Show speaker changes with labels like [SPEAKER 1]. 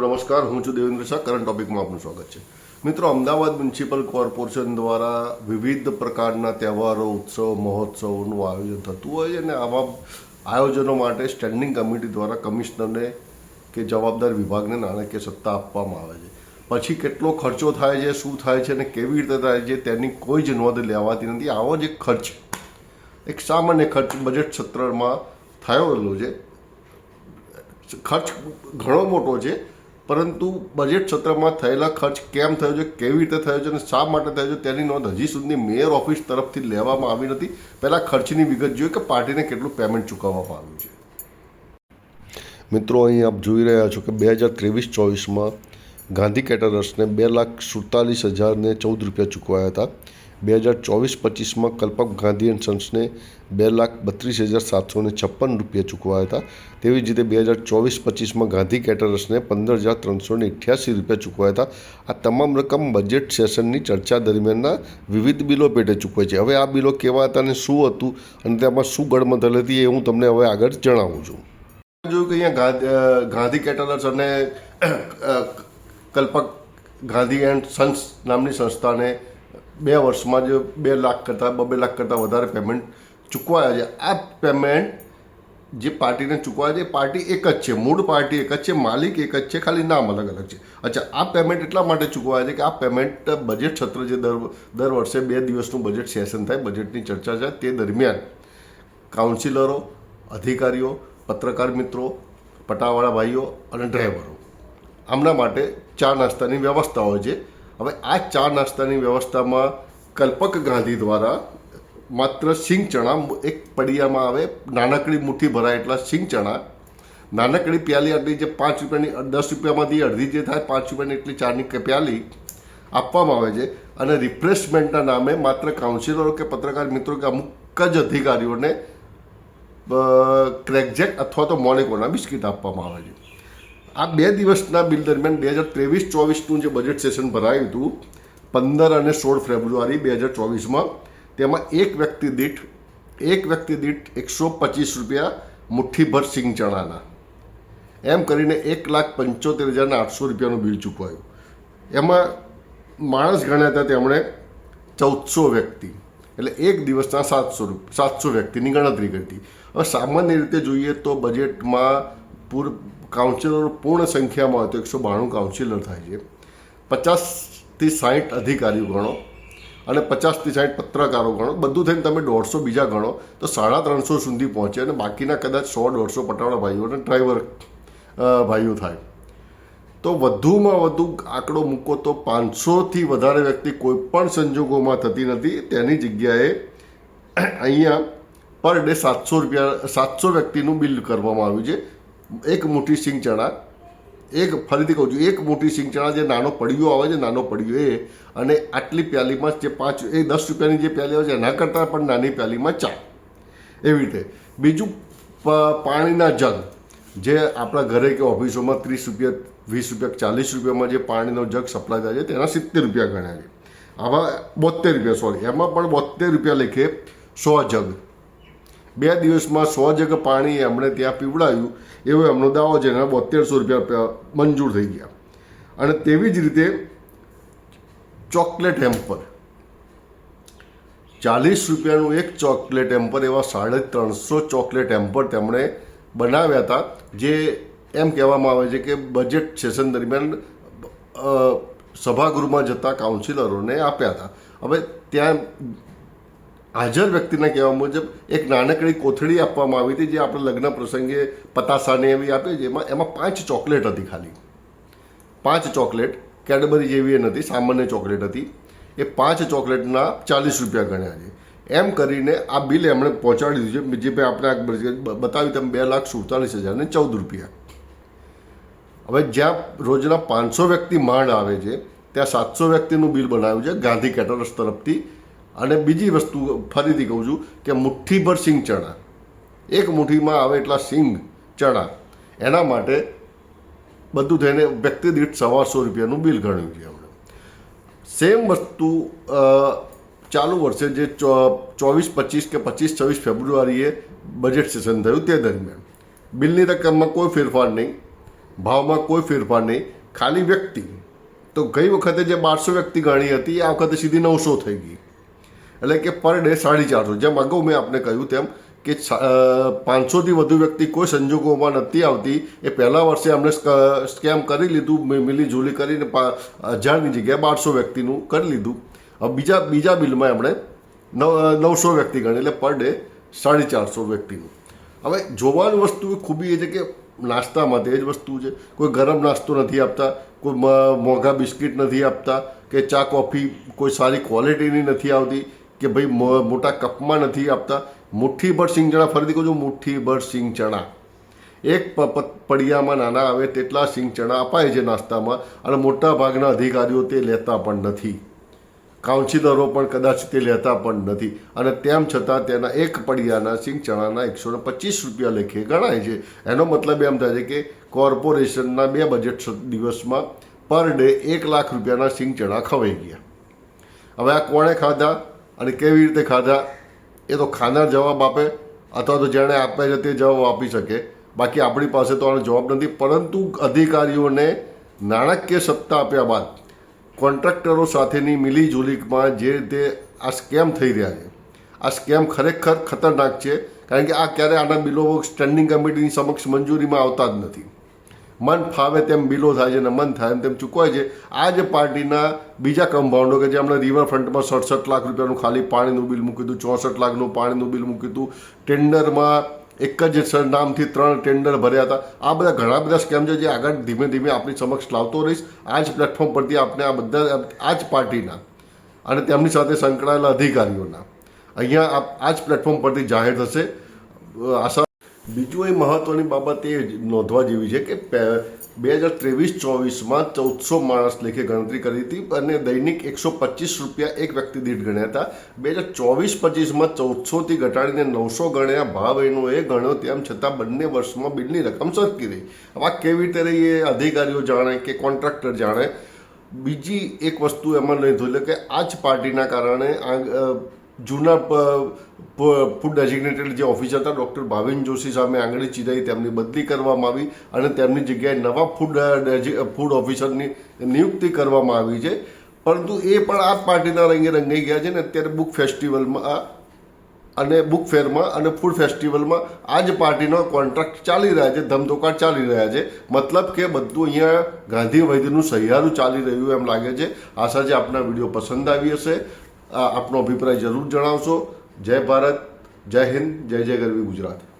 [SPEAKER 1] નમસ્કાર, હું છું દેવેન્દ્ર શાહ. કરંટ ટોપિકમાં આપનું સ્વાગત છે. મિત્રો, અમદાવાદ મ્યુનિસિપલ કોર્પોરેશન દ્વારા વિવિધ પ્રકારના તહેવારો, ઉત્સવ, મહોત્સવોનું આયોજન થતું હોય છે અને આવા આયોજનો માટે સ્ટેન્ડિંગ કમિટી દ્વારા કમિશનરને કે જવાબદાર વિભાગને નાણાકીય સત્તા આપવામાં આવે છે. પછી કેટલો ખર્ચો થાય છે, શું થાય છે અને કેવી રીતે થાય છે તેની કોઈ જ નોંધ લેવાતી નથી. આવો જ એક ખર્ચ, એક સામાન્ય ખર્ચ બજેટ સત્રમાં થયેલો છે. ખર્ચ ઘણો મોટો છે. પરંતુ બજેટ સત્રમાં થયેલા ખર્ચ કેમ થયો છે, કેવી રીતે થયો છે અને શા માટે થયો છે, તેની નોંધ હજી સુધી મેયર ઓફિસ તરફથી લેવામાં આવી નથી. પહેલાં ખર્ચની વિગત જોઈએ કે પાર્ટીને કેટલું પેમેન્ટ ચૂકવવામાં આવ્યું છે. મિત્રો, અહીં આપ જોઈ રહ્યા છો કે બે હજાર ત્રેવીસ ચોવીસમાં ગાંધી કેટરર્સને બે લાખ સુડતાલીસ હજારને ચૌદ રૂપિયા ચૂકવાયા હતા. બે હજાર ચોવીસ પચીસમાં કલ્પક ગાંધી એન્ડ સન્સને બે લાખ બત્રીસ હજાર સાતસો ને છપ્પન રૂપિયા ચૂકવાયા હતા. તેવી જ રીતે બે હજાર ચોવીસ પચીસમાં ગાંધી કેટરર્સને પંદર હજાર ત્રણસો ને અઠ્યાસી રૂપિયા ચૂકવાયા હતા. આ તમામ રકમ બજેટ સેશનની ચર્ચા દરમિયાનના વિવિધ બિલો પેટે ચૂકવે છે. હવે આ બિલો કેવા હતા અને શું હતું અને તેમાં શું ગડમથલ હતી એ હું તમને હવે આગળ જણાવું છું. જોયું કે અહીંયા ગાંધી કેટલર્સ અને કલ્પક ગાંધી એન્ડ સન્સ નામની સંસ્થાને બે વર્ષમાં જે બે લાખ કરતાં, બે લાખ કરતાં વધારે પેમેન્ટ ચૂકવાયા છે. આ પેમેન્ટ જે પાર્ટીને ચૂકવાયા છે, એ પાર્ટી એક જ છે. મૂળ પાર્ટી એક જ છે, માલિક એક જ છે, ખાલી નામ અલગ અલગ છે. અચ્છા, આ પેમેન્ટ એટલા માટે ચૂકવાયા છે કે આ પેમેન્ટ બજેટ સત્ર જે દર દર વર્ષે બે દિવસનું બજેટ સેશન થાય બજેટની ચર્ચા થાય તે દરમિયાન કાઉન્સિલરો અધિકારીઓ, પત્રકાર મિત્રો, પટાવાળા ભાઈઓ અને ડ્રાઈવરો આમના માટે ચા નાસ્તાની વ્યવસ્થા હોય છે. હવે આ ચા નાસ્તાની વ્યવસ્થામાં કલ્પક ગાંધી દ્વારા માત્ર સિંગ ચણા એક પડિયામાં આવે, નાનકડી મુઠ્ઠી ભરાય એટલા સિંગ ચણા, નાનકડી પ્યાલી આટલી જે પાંચ રૂપિયાની, દસ રૂપિયામાંથી અડધી જે થાય, પાંચ રૂપિયાની એટલી ચાની પ્યાલી આપવામાં આવે છે અને રિફ્રેશમેન્ટના નામે માત્ર કાઉન્સિલરો કે પત્રકાર મિત્રો કે અમુક જ અધિકારીઓને ક્રેકજેક અથવા તો મોલિકોના બિસ્કિટ આપવામાં આવે છે. આ બે દિવસના બિલ દરમિયાન બે હજાર ત્રેવીસ, ચોવીસનું જે બજેટ સેશન ભરાયું હતું, પંદર અને સોળ ફેબ્રુઆરી બે હજાર ચોવીસમાં, તેમાં એક વ્યક્તિ દીઠ, એક વ્યક્તિ દીઠ એકસો પચીસ રૂપિયા મુઠ્ઠીભર સિંગ ચણાના. એમ કરીને એક લાખ પંચોતેર હજારના આઠસો રૂપિયાનું બિલ ચૂકવાયું. એમાં માણસ ગણ્યા હતા તેમણે ચૌદસો વ્યક્તિ. એટલે એક દિવસના સાતસો સાતસો વ્યક્તિની ગણતરી કરતી હવે સામાન્ય રીતે જોઈએ તો બજેટમાં પૂર કાઉન્સિલરો પૂર્ણ સંખ્યામાં હોય તો એકસો બાણું કાઉન્સિલર થાય છે. પચાસથી સાઠ અધિકારીઓ ગણો અને પચાસથી સાઠ પત્રકારો ગણો. બધું થઈને તમે દોઢસો બીજા ગણો તો સાડા ત્રણસો સુધી પહોંચે અને બાકીના કદાચ સો દોઢસો પટાવાળા ભાઈઓ અને ડ્રાઈવર ભાઈઓ થાય. તો વધુમાં વધુ આંકડો મૂકો તો પાંચસોથી વધારે વ્યક્તિ કોઈ પણ સંજોગોમાં થતી નથી. તેની જગ્યાએ અહીંયા પર ડે સાતસો રૂપિયા, સાતસો વ્યક્તિનું બિલ કરવામાં આવ્યું છે. એક મુઠ્ઠી સિંગ ચણા, એક ફરીથી કહું છું, એક મોટી સિંગ ચણા જે નાનો પડિયો આવે છે, નાનો પડિયો એ, અને આટલી પ્યાલીમાં જે પાંચ, એ દસ રૂપિયાની જે પ્યાલી આવે છે, એના કરતાં પણ નાની પ્યાલીમાં ચા. એવી રીતે. બીજું પાણીના જગ. જે આપણા ઘરે કે ઓફિસોમાં ત્રીસ રૂપિયા, વીસ રૂપિયા, ચાલીસ રૂપિયામાં જે પાણીનો જગ સપ્લાય થાય છે, તેના સિત્તેર રૂપિયા ગણ્યા છે. આવા બોતેર રૂપિયા સોરી એમાં પણ બોતેર રૂપિયા લેખે સો જગ. બે દિવસમાં સો જગ પાણી એમણે ત્યાં પીવડાવ્યું એવો એમનો દાવો છે એના બોતેરસો રૂપિયા મંજૂર થઈ ગયા. અને તેવી જ રીતે ચોકલેટ હેમ્પર. ચાલીસ રૂપિયાનું એક ચોકલેટ હેમ્પર એવા સાડે ત્રણસો ચોકલેટ હેમ્પર તેમણે બનાવ્યા હતા, જે એમ કહેવામાં આવે છે કે બજેટ સેશન દરમિયાન સભાગૃહમાં જતા કાઉન્સિલરોને આપ્યા હતા. હવે ત્યાં હાજર વ્યક્તિના કહેવા મુજબ એક નાનકડી કોથળી આપવામાં આવી હતી જે આપણે લગ્ન પ્રસંગે પતાસાને એવી આપીએ જેમાં એમાં પાંચ ચોકલેટ હતી ખાલી. પાંચ ચોકલેટ કેડબરી જેવી નથી સામાન્ય ચોકલેટ હતી. એ પાંચ ચોકલેટના ચાલીસ રૂપિયા ગણ્યા છે. એમ કરીને આ બિલ એમણે પહોંચાડી દીધું છે. જે ભાઈ આપણે બતાવ્યું તેમ બે લાખ સુડતાલીસ હજાર ચૌદ રૂપિયા. હવે જ્યાં રોજના પાંચસો વ્યક્તિ માંડ આવે છે, ત્યાં સાતસો વ્યક્તિનું બિલ બનાવ્યું છે ગાંધી કેટરસ તરફથી. અને બીજી વસ્તુ ફરીથી કહું છું કે મુઠ્ઠીભર સિંગ ચણા. એક મુઠ્ઠીમાં આવે એટલા સિંગ ચણા. એના માટે બધું થઈને વ્યક્તિ દીઠ સવાસો રૂપિયાનું બિલ ગણ્યું છે એમણે. સેમ વસ્તુ ચાલુ વર્ષે જે ચોવીસ, પચીસ કે પચીસ, છવ્વીસ ફેબ્રુઆરીએ બજેટ સેશન થયું તે દરમિયાન. બિલની રકમમાં કોઈ ફેરફાર નહીં, ભાવમાં કોઈ ફેરફાર નહીં, ખાલી વ્યક્તિ. તો ગઈ વખતે જે બારસો વ્યક્તિ ગણી હતી, આ વખતે સીધી નવસો થઈ ગઈ. એટલે કે પર ડે સાડી ચારસો. જેમ અગાઉ મેં આપને કહ્યું તેમ કે પાંચસોથી વધુ વ્યક્તિ કોઈ સંજોગોમાં નથી આવતી. એ પહેલા વર્ષે અમને સ્કેમ કરી લીધું મિલી જુલી કરીને હજારની જગ્યાએ બારસો વ્યક્તિનું કરી લીધું. હવે બીજા બીજા બિલમાં એમણે નવ નવસો વ્યક્તિ ગણી, એટલે પર ડે સાડી ચારસો વ્યક્તિનું. હવે જોવાની વસ્તુ ખૂબી એ છે કે નાસ્તામાં તે જ વસ્તુ છે. કોઈ ગરમ નાસ્તો નથી આપતા, કોઈ મોંઘા બિસ્કિટ નથી આપતા, કે ચા, કોફી કોઈ સારી ક્વોલિટીની નથી આવતી. કે ભાઈ મોટા કપમાં નથી આપતા. મુઠ્ઠીભર સિંગ ચણા. ફરીથી કહું છું, મુઠ્ઠીભર સિંગ ચણા. એક પડિયામાં નાના આવે તેટલા સિંગ ચણા અપાય છે નાસ્તામાં અને મોટા ભાગના અધિકારીઓ તે લેતા પણ નથી. કાઉન્સિલરો પણ કદાચ તે લેતા પણ નથી. અને તેમ છતાં તેના એક પડિયાના સિંગ ચણાના એકસો પચીસ રૂપિયા લેખે ગણાય છે. એનો મતલબ એમ થાય છે કે કોર્પોરેશનના બે બજેટ દિવસમાં પર ડે એક લાખ રૂપિયાના સિંગ ચણા ખવાઈ ગયા. હવે આ કોણે ખાધા? અને કેવી રીતે ખાધા, એ તો ખાનાર જવાબ આપે, અથવા તો જેણે આપ્યા છે તે જવાબ આપી શકે. બાકી આપણી પાસે તો આનો જવાબ નથી, પરંતુ અધિકારીઓને નાણાકીય સત્તા આપ્યા બાદ કોન્ટ્રાક્ટરો સાથેની મિલીજુલીમાં જે રીતે આ સ્કેમ થઈ રહ્યા છે, આ સ્કેમ ખરેખર ખતરનાક છે, કારણ કે આ ક્યારે આના બિલો સ્ટેન્ડિંગ કમિટીની સમક્ષ મંજૂરીમાં આવતા જ નથી. મન ફાવે તેમ બિલો થાય છે અને મન થાય તેમ ચૂકવાય છે. આ જ પાર્ટીના બીજા કમ્પાઉન્ડો કે જે હમણાં રિવરફ્રન્ટમાં સડસઠ લાખ રૂપિયાનું ખાલી પાણીનું બિલ મૂક્યું હતું, ચોસઠ લાખનું પાણીનું બિલ મૂક્યું હતું. ટેન્ડરમાં એક જ નામથી ત્રણ ટેન્ડર ભર્યા હતા. આ બધા ઘણા બધા સ્કેમ છે જે આગળ ધીમે ધીમે આપણી સમક્ષ લાવતો રહીશ. આ જ પ્લેટફોર્મ પરથી આપણે આ બધા, આ જ પાર્ટીના અને તેમની સાથે સંકળાયેલા અધિકારીઓના. અહીંયા આ જ પ્લેટફોર્મ પરથી જાહેર થશે. આશા બીજું એ મહત્વની બાબત એ નોંધવા જેવી છે કે બે હજાર ત્રેવીસ ચોવીસમાં ચૌદસો માણસ લેખે ગણતરી કરી હતી અને દૈનિક એકસો પચીસ રૂપિયા એક વ્યક્તિ દીઠ ગણ્યા હતા. બે હજાર ચોવીસ પચીસમાં ચૌદસોથી ઘટાડીને નવસો ગણ્યા ભાવ એનો એ ગણ્યો તેમ છતાં બંને વર્ષમાં બિલની રકમ સરકી રહી. હવે કેવી રીતે રહી એ અધિકારીઓ જાણે કે કોન્ટ્રાક્ટર જાણે. બીજી એક વસ્તુ એમાં લીધું એટલે કે આ જ પાર્ટીના કારણે આ જૂના ફૂડ ડેઝિગ્નેટેડ જે ઓફિસર હતા ડૉક્ટર ભાવિન જોશી સામે આંગળી ચીધાઈ તેમની બદલી કરવામાં આવી અને તેમની જગ્યાએ નવા ફૂડ ફૂડ ઓફિસરની નિયુક્તિ કરવામાં આવી છે. પરંતુ એ પણ આ પાર્ટીના રંગે રંગાઈ ગયા છે ને અત્યારે બુક ફેસ્ટિવલમાં અને બુક ફેરમાં અને ફૂડ ફેસ્ટિવલમાં આ જ પાર્ટીનો કોન્ટ્રાક્ટ ચાલી રહ્યા છે ધમધોકાર ચાલી રહ્યા છે. મતલબ કે બધું અહીંયા ગાંધી વૈદ્યનું સહિયારું ચાલી રહ્યું એમ લાગે છે. આશા છે આપના વીડિયો પસંદ આવી હશે. આપનો અભિપ્રાય જરૂર જણાવશો. જય ભારત જય હિન્દ જય જય ગરવી ગુજરાત.